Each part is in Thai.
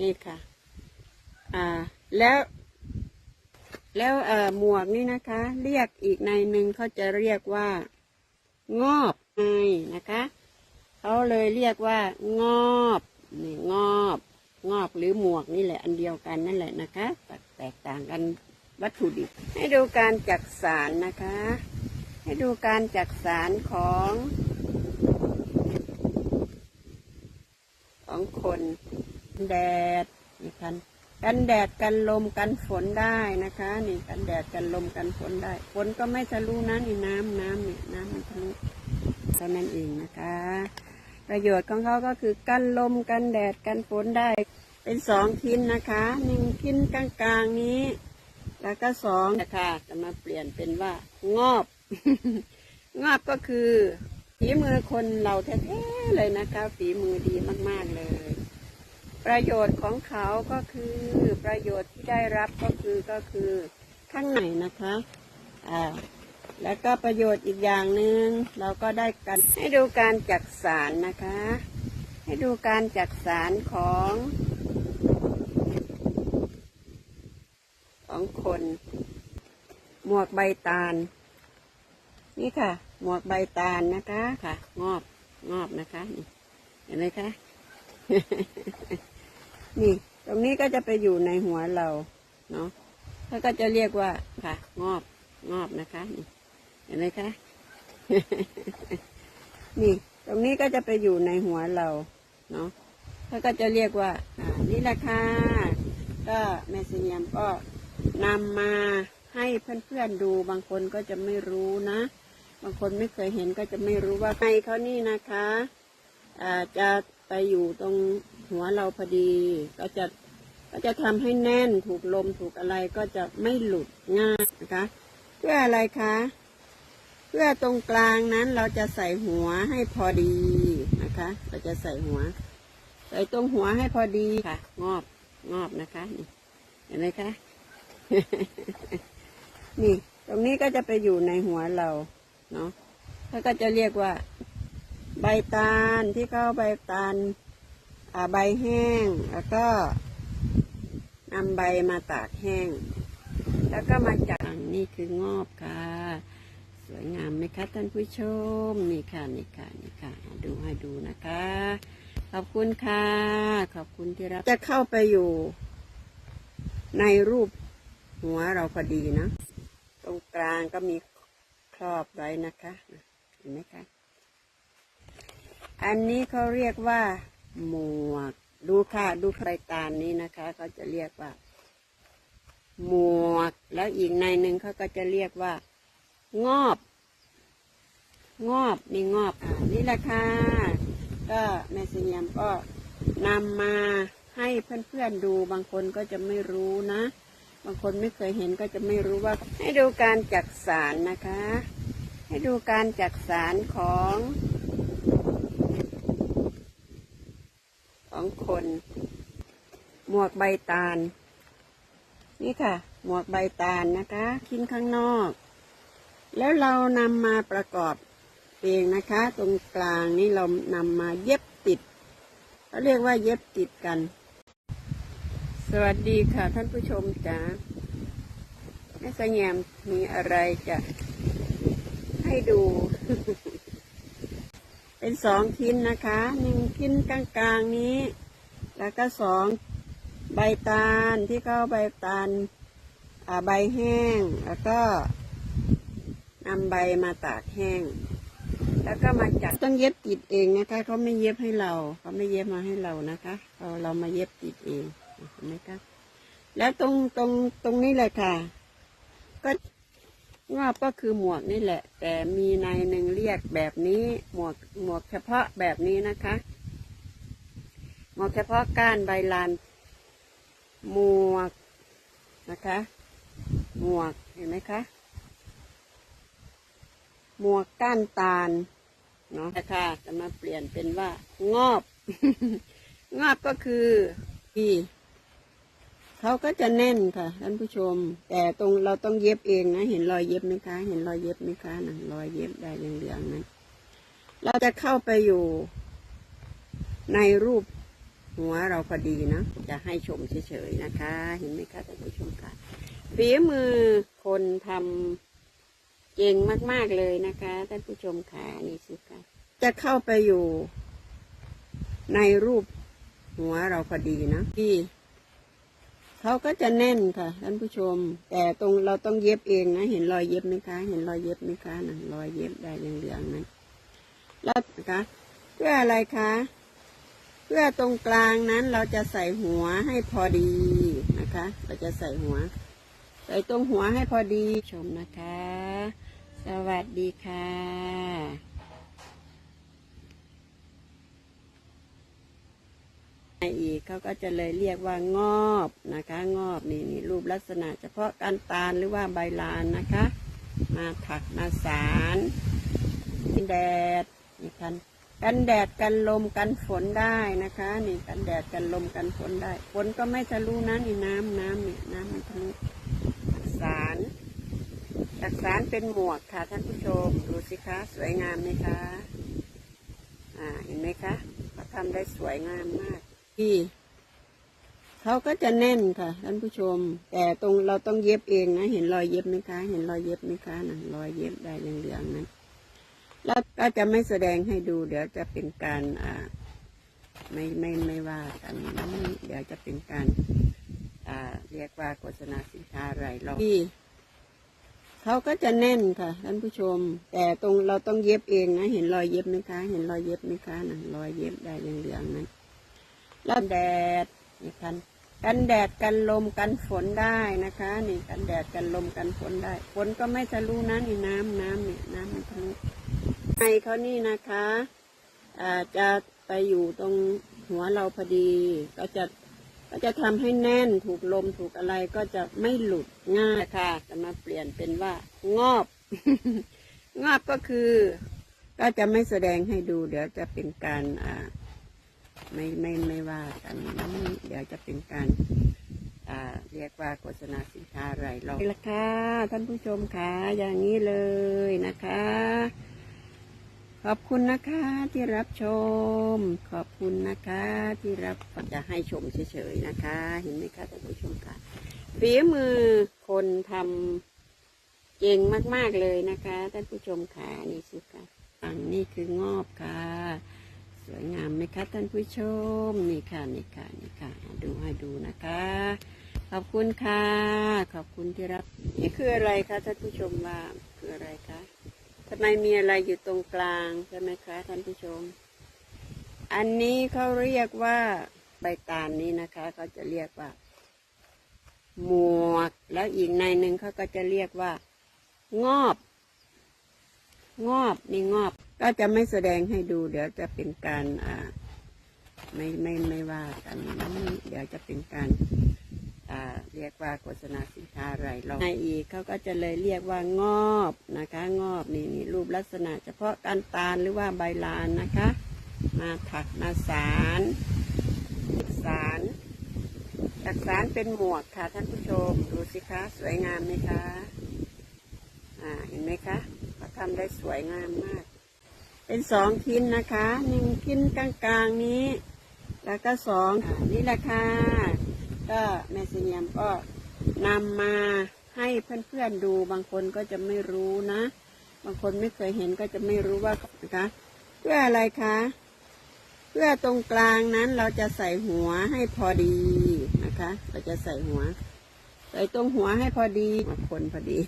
นี่ค่ะ อ่า แล้ว แล้วเอ่อหมวกนี่นะคะ เรียกอีกในหนึ่งเขาจะเรียกว่า งอบไงนะคะเขาเลยเรียกว่า งอบนี่งอบ งอบหรือหมวกนี่แหละ อันเดียวกันนั่นแหละนะคะแตแตกต่างกันวัตถุดิบ ให้ดูการจักสารนะคะ ให้ดูการจักสารของของคน แดดนี่กันกันแดดกันลมกันฝนได้นะคะ นี่กันแดดกันลมกันฝนได้ฝนก็ไม่ทะลุนะนี่น้ำน้ำนี่น้ำมันทะลุเท่านั้นเองนะคะ ประโยชน์ของเขาก็คือกันลมกันแดดกันฝนได้ เป็นสองชิ้นนะคะหนึ่งชิ้นกลางๆนี้ แล้วก็สองนะคะจะมาเปลี่ยนเป็นว่างอบงอบก็คือฝีมือคนเราแท้ๆเลยนะคะฝีมือดีมากๆเลย ประโยชน์ของเขาก็คือประโยชน์ที่ได้รับก็คือก็คือข้างในนะคะอ่าแล้วก็ประโยชน์อีกอย่างหนึ่งเราก็ได้กันให้ดูการจักสารนะคะ ให้ดูการจักสารของ ของคน หมวกใบตาล นี่ค่ะ หมวกใบตาลนะคะค่ะ งอบงอบนะคะ เห็นไหมคะ นี่ ตรงนี้ก็จะไปอยู่ในหัวเราเนาะเขาก็จะเรียกว่าค่ะ งอบงอบนะคะนี่เห็นไหมคะ นี่ ตรงนี้ก็จะไปอยู่ในหัวเราเนาะเขาก็จะเรียกว่าอ่านี่แหละค่ะก็แม่เสิยมก็นำมาให้เพื่อนๆดูบางคนก็จะไม่รู้นะ บางคนไม่เคยเห็นก็จะไม่รู้ว่าไงเขานี่นะคะอ่าจะไปอยู่ตรง หัวเราพอดี ก็จะก็จะทำให้แน่นถูกลมถูกอะไรก็จะไม่หลุดง่ายนะคะ เพื่ออะไรคะ เพื่อตรงกลางนั้นเราจะใส่หัวให้พอดีนะคะ เราจะใส่หัว ใส่ตรงหัวให้พอดีค่ะ งอบงอบนะคะนี่เห็นไหมคะ นี่ ตรงนี้ก็จะไปอยู่ในหัวเราเนาะเขาก็จะเรียกว่า ใบตาลที่เขาเอาใบตาล ใบแห้ง แล้วก็นำใบมาตากแห้ง แล้วก็มาจังนี่คืองอบค่ะ สวยงามไหมคะท่านผู้ชม นี่ค่ะนี่ค่ะนี่ค่ะ ดูให้ดูนะคะ ขอบคุณค่ะ ขอบคุณที่รับ จะเข้าไปอยู่ ในรูปหัวเราพอดีนะ ตรงกลางก็มีครอบไว้นะคะ เห็นไหมคะ อันนี้เขาเรียกว่า หมวก ดูค่ะดูใครตาลนี้นะคะเขาจะเรียกว่า หมวก แล้วอีกในหนึ่งเขาก็จะเรียกว่า งอบ งอบนี่งอบอ่านี่แหละค่ะก็แม่สิยมก็นำมาให้เพื่อนๆดูบางคนก็จะไม่รู้นะ บางคนไม่เคยเห็นก็จะไม่รู้ว่า ให้ดูการจักสารนะคะ ให้ดูการจักสารของ ของ คน หมวกใบตาล นี่ค่ะ หมวกใบตาลนะคะ ชิ้นข้างนอก แล้วเรานำมาประกอบเองนะคะ ตรงกลางนี่เรานำมาเย็บติดเขาเรียกว่าเย็บติดกัน สวัสดีค่ะท่านผู้ชมจ๋าแม่สงแยมมีอะไรจะให้ดู เป็นสองชิ้นนะคะหนึ่งชิ้นกลางๆนี้ แล้วก็สองใบตาลที่เขาใบตาลใบแห้ง แล้วก็นำใบมาตากแห้ง แล้วก็มาจัดต้องเย็บติดเองนะคะเขาไม่เย็บให้เราเขาไม่เย็บมาให้เรานะคะเราเรามาเย็บติดเองเห็นไหมคะแล้วตรงตรงตรงนี้เลยค่ะ ก็งอบก็คือหมวกนี่แหละ แต่มีในหนึ่งเรียกแบบนี้หมวกหมวกเฉพาะแบบนี้นะคะ หมวกเฉพาะก้านใบลานหมวกนะคะ หมวกเห็นไหมคะ หมวกก้านตาลเนาะนะคะจะมาเปลี่ยนเป็นว่างอบ งอบก็คือที่เขาก็จะแน่นค่ะท่านผู้ชม แต่ตรงเราต้องเย็บเองนะ เห็นรอยเย็บไหมคะ เห็นรอยเย็บไหมคะนะรอยเย็บได้เหลืองๆนั้นเราจะเข้าไปอยู่ในรูป หัวเราพอดีเนาะจะให้ชมเฉยๆนะคะ เห็นไหมคะท่านผู้ชมคะฝีมือคนทำเก่งมากๆเลยนะคะท่านผู้ชมคะนี่สิคะจะเข้าไปอยู่ในรูปหัวเราพอดีนะที่เขาก็จะแน่นค่ะท่านผู้ชม แต่ตรงเราต้องเย็บเองนะ เห็นรอยเย็บไหมคะ เห็นรอยเย็บไหมคะนะรอยเย็บได้เหลืองๆนั้นแล้วนะคะเพื่ออะไรคะ เพื่อตรงกลางนั้นเราจะใส่หัวให้พอดีนะคะ เราจะใส่หัว ใส่ตรงหัวให้พอดีชมนะคะ สวัสดีค่ะอีกเขาก็จะเลยเรียกว่างอบนะคะ งอบนี่นี่รูปลักษณะ เฉพาะการตาลหรือว่าใบลานนะคะ มาถักมาสารแดดนี่คัน กันแดดกันลมกันฝนได้นะคะ นี่กันแดดกันลมกันฝนได้ฝนก็ไม่ทะลุนะนี่น้ำน้ำนี่น้ำมันทะลุสารจากสารเป็นหมวกค่ะท่านผู้ชมดูสิคะสวยงามไหมคะอ่าเห็นไหมคะเขาทำได้สวยงามมากที่เขาก็จะแน่นค่ะท่านผู้ชม แต่ตรงเราต้องเย็บเองนะ เห็นรอยเย็บไหมคะ เห็นรอยเย็บไหมคะนะรอยเย็บได้เหลืองๆนั้ นแล้วก็จะไม่แสดงให้ดู เดี๋ยวจะเป็นการอ่าไม่ไม่ไม่ว่ากันนะเดี๋ยวจะเป็นการอ่าเรียกว่าโฆษณาสินค้าอะไรเราที่เขาก็จะแน่นค่ะท่านผู้ชม แต่ตรงเราต้องเย็บเองนะเห็นรอยเย็บไหมคะ เห็นรอยเย็บไหมคะนะรอยเย็บได้เหลืองๆนั้นแล้วแดดนี่กัน กันแดดกันลมกันฝนได้นะคะ นี่กันแดดกันลมกันฝนได้ ฝนก็ไม่ทะลุนะนี่น้ำน้ำนี่น้ำมันทะลุในเขานี่นะคะอ่าจะไปอยู่ตรงหัวเราพอดี ก็จะก็จะทำให้แน่นถูกลมถูกอะไรก็จะไม่หลุดง่ายค่ะ จะมาเปลี่ยนเป็นว่างอบ งอบก็คือ ก็จะไม่แสดงให้ดู เดี๋ยวจะเป็นการอ่า ไม่ไม่ไม่ว่ากันนะเดี๋ยวจะเป็นการเรียกว่าโฆษณาสินค้าอะไรหรอกนี่ละค่ะท่านผู้ชมค่ะอย่างนี้เลยนะคะ ขอบคุณนะคะที่รับชม ขอบคุณนะคะที่รับจะให้ชมเฉยๆนะคะ เห็นไหมคะท่านผู้ชมค่ะฝีมือคนทำเก่งมากๆเลยนะคะ ท่านผู้ชมค่ะนี่สิค่ะอันนี้คืองอบค่ะ สวยงามไหมคะท่านผู้ชมนี่ค่ะนี่ค่ะนี่ค่ะ ดูให้ดูนะคะ ขอบคุณค่ะ ขอบคุณที่รับนี่คืออะไรคะท่านผู้ชมว่าคืออะไรคะทำไมมีอะไรอยู่ตรงกลางใช่ไหมคะท่านผู้ชม อันนี้เขาเรียกว่าใบตาลนี้นะคะเขาจะเรียกว่า หมวก แล้วอีกในหนึ่งเขาก็จะเรียกว่างอบ งอบนี่งอบ ก็จะไม่แสดงให้ดู เดี๋ยวจะเป็นการอ่าไม่ไม่ไม่ว่ากันนะเดี๋ยวจะเป็นการอ่าเรียกว่าโฆษณาสินค้าอะไรหรอกในอีกเขาก็จะเลยเรียกว่างอบนะคะ งอบนี่นี่รูปลักษณะ เฉพาะการตาลหรือว่าใบลานนะคะ มาถักมาสารสารจากสารเป็นหมวกค่ะท่านผู้ชมดูสิคะสวยงามไหมคะอ่าเห็นไหมคะ ทำได้สวยงามมาก เป็นสองชิ้นนะคะหนึ่งชิ้นกลางๆนี้ แล้วก็สองนี่แหละค่ะก็แม่เสียมก็นำมาให้เพื่อนๆดูบางคนก็จะไม่รู้นะ บางคนไม่เคยเห็นก็จะไม่รู้ว่านะคะเพื่ออะไรคะเพื่อตรงกลางนั้นเราจะใส่หัวให้พอดีนะคะ เราจะใส่หัว ใส่ตรงหัวให้พอดีคนพอดี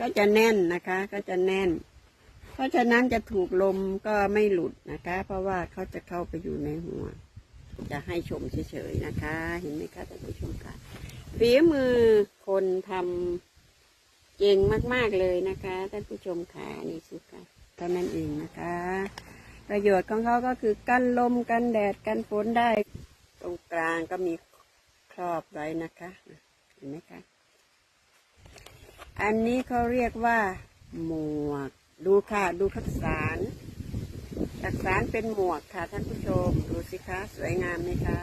ก็จะแน่นนะคะ ก็จะแน่น เพราะฉะนั้นจะถูกลมก็ไม่หลุดนะคะ เพราะว่าเขาจะเข้าไปอยู่ในหัว จะให้ชมเฉยๆนะคะ เห็นไหมคะท่านผู้ชมคะฝีมือคนทำเก่งมากๆเลยนะคะท่านผู้ชมค่ะนี่สิค่ะเท่านั้นเองนะคะ ประโยชน์ของเขาก็คือกันลมกันแดดกันฝนได้ ตรงกลางก็มีครอบไว้นะคะ เห็นไหมคะ อันนี้เขาเรียกว่า หมวก ดูค่ะ ดูขักษารขักษารเป็นหมวกค่ะท่านผู้ชม ดูสิคะ สวยงามไหมคะ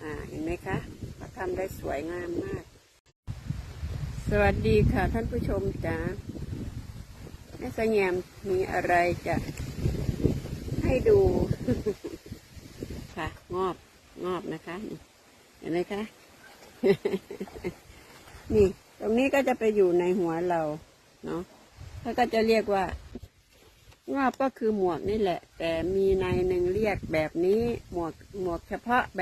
อ่า เห็นไหมคะเขาทำได้สวยงามมาก สวัสดีค่ะท่านผู้ชมจ๋าแม่สยามมีอะไรจะให้ดู ค่ะ งอบ งอบนะคะ เห็นไหมคะ นี่ ตรงนี้ก็จะไปอยู่ในหัวเราเนาะเขาก็จะเรียกว่างอบก็คือหมวกนี่แหละ แต่มีในหนึ่งเรียกแบบนี้หมวกหมวกเฉพาะแบบ